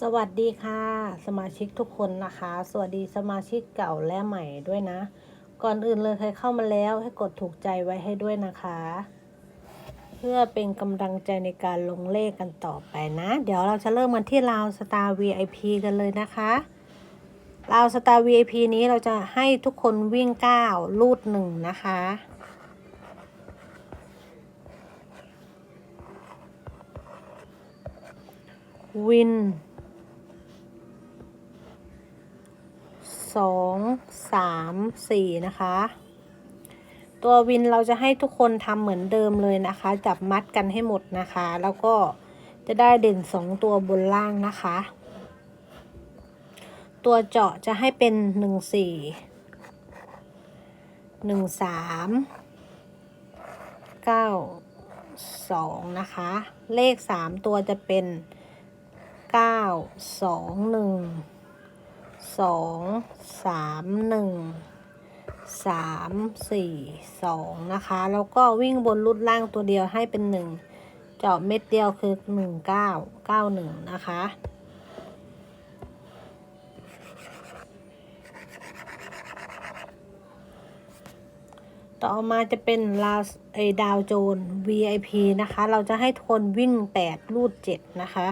สวัสดีค่ะ สมาชิกทุกคนนะคะ สวัสดีสมาชิกเก่าและใหม่ด้วยนะ ก่อนอื่นเลยใครเข้ามาแล้วให้กดถูกใจไว้ให้ด้วยนะคะ เพื่อเป็นกำลังใจในการลงเลขกันต่อไปนะ เดี๋ยวเราจะเริ่มกันที่ราวสตาร์ VIP กันเลยนะคะราวสตาร์ VIP นี้เราจะให้ทุกคนวิ่งก้าลูดหนึ่งนะคะวิน สองสามสี่นะคะ ตัววินเราจะให้ทุกคนทำเหมือนเดิมเลยนะคะ จับมัดกันให้หมดนะคะ แล้วก็จะได้เด่นสองตัวบนล่างนะคะ ตัวเจาะจะให้เป็นหนึ่งสี่หนึ่งสามเก้าสองนะคะ เลขสามตัวจะเป็นเก้าสองหนึ่ง สองสามหนึ่งสามสี่สองนะคะ แล้วก็วิ่งบนรุดล่างตัวเดียวให้เป็นหนึ่งเจาะเม็ดเดียวคือหนึ่งเก้าเก้าหนึ่งนะคะต่อมาจะเป็นลาวไอดาวโจน VIP นะคะ เราจะให้ทนวิ่ง 8 รูด 7 นะคะ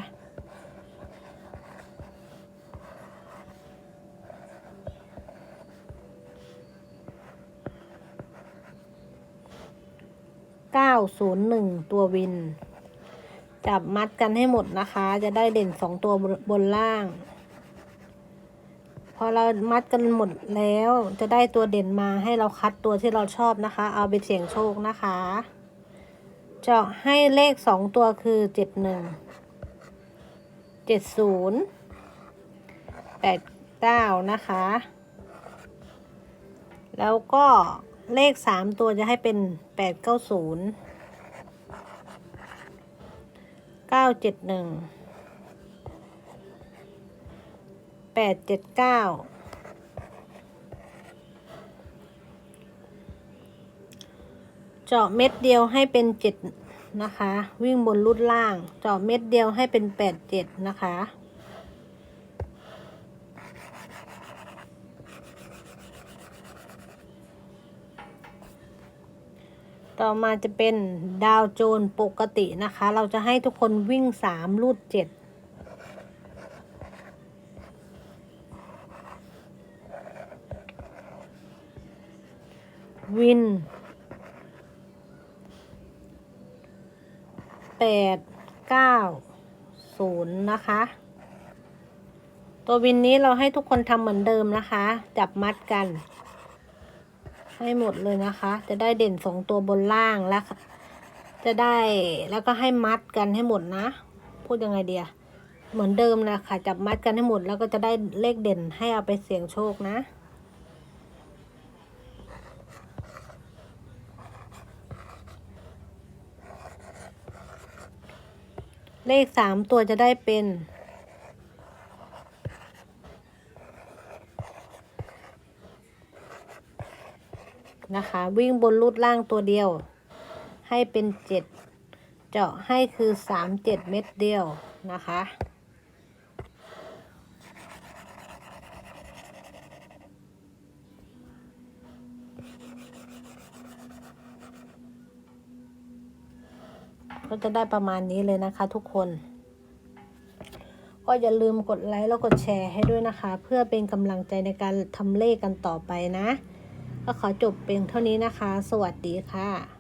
901 ตัววิน จับมัดกันให้หมดนะคะ จะได้เด่น 2 ตัวบนล่าง พอเรามัดกันหมดแล้วจะได้ตัวเด่นมาให้เราคัดตัวที่เราชอบนะคะ เอาไปเสี่ยงโชคนะคะ เจาะให้เลขสองตัวคือเจ็ดหนึ่งเจ็ดศูนย์แปดเก้านะคะ แล้วก็ เลขสามตัวจะให้เป็นแปดเก้าศูนย์เก้าเจ็ดหนึ่งแปดเจ็ดเก้าเจาะเม็ดเดียวให้เป็นเจ็ดนะคะ วิ่งบนรุดล่าง เจาะเม็ดเดียวให้เป็นแปดเจ็ดนะคะ ต่อมาจะเป็นดาวโจนปกตินะคะ เราจะให้ทุกคนวิ่งสามรูดเจ็ดวินแปดเก้าศูนย์นะคะ ตัววินนี้เราให้ทุกคนทำเหมือนเดิมนะคะ จับมัดกัน ให้หมดเลยนะคะ จะได้เด่นสองตัวบนล่างแล้วจะได้แล้วก็ให้มัดกันให้หมดนะ พูดยังไงเดียเหมือนเดิมนะคะจับมัดกันให้หมดแล้วก็จะได้เลขเด่นให้เอาไปเสี่ยงโชคนะเลขสามตัวจะได้เป็น นะคะ วิ่งบนรูดล่างตัวเดียว ให้เป็นเจ็ดเจาะให้คือสามเจ็ดเม็ดเดียวนะคะก็จะได้ประมาณนี้เลยนะคะทุกคน ก็อย่าลืมกดไลค์แล้วกดแชร์ให้ด้วยนะคะ เพื่อเป็นกำลังใจในการทำเลขกันต่อไปนะ ก็ขอจบเพียงเท่านี้นะคะ สวัสดีค่ะ